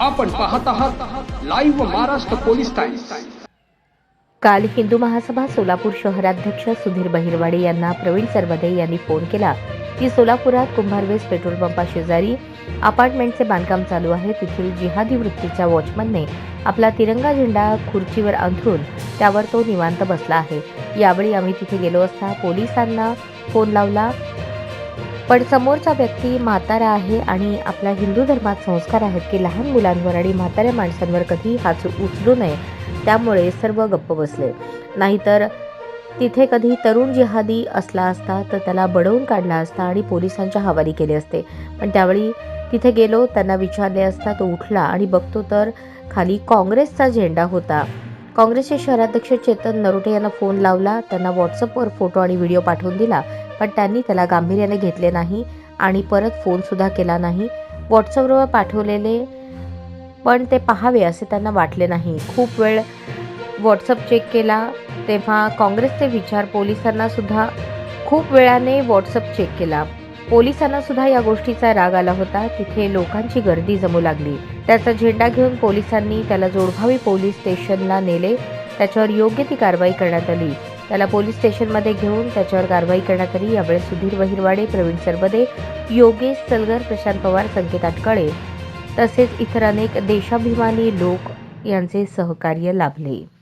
आपण पाहत आहात लाईव्ह महाराष्ट्र पोलीस टाइम्स काल हिंदू महासभा सोलापूर शहराध्यक्ष सुधीर बहिरवाडे यांना प्रवीण सरवदे यांनी फोन केला. की सोलापुरात कुंभारवेस पेट्रोल पंपा शेजारी अपार्टमेंटचे बांधकाम चालू आहे. तेथील जिहादी वृत्तीच्या वॉचमनने आपला तिरंगा झेंडा खुर्चीवर अंथरून त्यावर तो निवांत बसला आहे. यावेळी आम्ही तिथे गेलो असता पोलिसांना फोन लावला. पण समोरचा व्यक्ती म्हातारा आहे आणि आपल्या हिंदू धर्मात संस्कार आहेत की लहान मुलांवर आणि म्हाताऱ्या माणसांवर कधी हात उचलू नये त्यामुळे सर्व गप्प बसले. नाहीतर तिथे कधी तरुण जिहादी असला असता तर त्याला बडवून काढला असता आणि पोलिसांच्या हवाली केले असते. पण त्यावेळी तिथे गेलो त्यांना विचारले असता तो उठला आणि बघतो तर खाली काँग्रेसचा झेंडा होता. काँग्रेसचे शहराध्यक्ष चेतन नरोटे यांना फोन लावला. त्यांना व्हॉट्सअपवर फोटो आणि व्हिडिओ पाठवून दिला. पण त्यांनी त्याला गांभीर्याने घेतले नाही आणि परत फोनसुद्धा केला नाही. व्हॉट्सअपवर पाठवलेले पण ते पाहावे असे त्यांना वाटले नाही. खूप वेळ व्हॉट्सअप चेक केला. तेव्हा काँग्रेसचे विचार पोलिसांना सुद्धा खूप वेळाने व्हॉट्सअप चेक केला. पोलिसांना सुद्धा या गोष्टीचा राग आला होता. तिथे लोकांची गर्दी जमू लागली. त्याचा झेंडा घेऊन पोलिसांनी त्याला जोडभावी पोलीस स्टेशनला नेले. त्याच्यावर योग्य ती कारवाई करण्यात आली. त्याला पोलीस स्टेशनमध्ये घेऊन त्याच्यावर कारवाई करण्यात आली. यावेळी सुधीर वहिरवाडे प्रवीण सरबदे योगेश सलगर प्रशांत पवार संकेत अटकळे तसेच इतर अनेक देशाभिमानी लोक यांचे सहकार्य लाभले.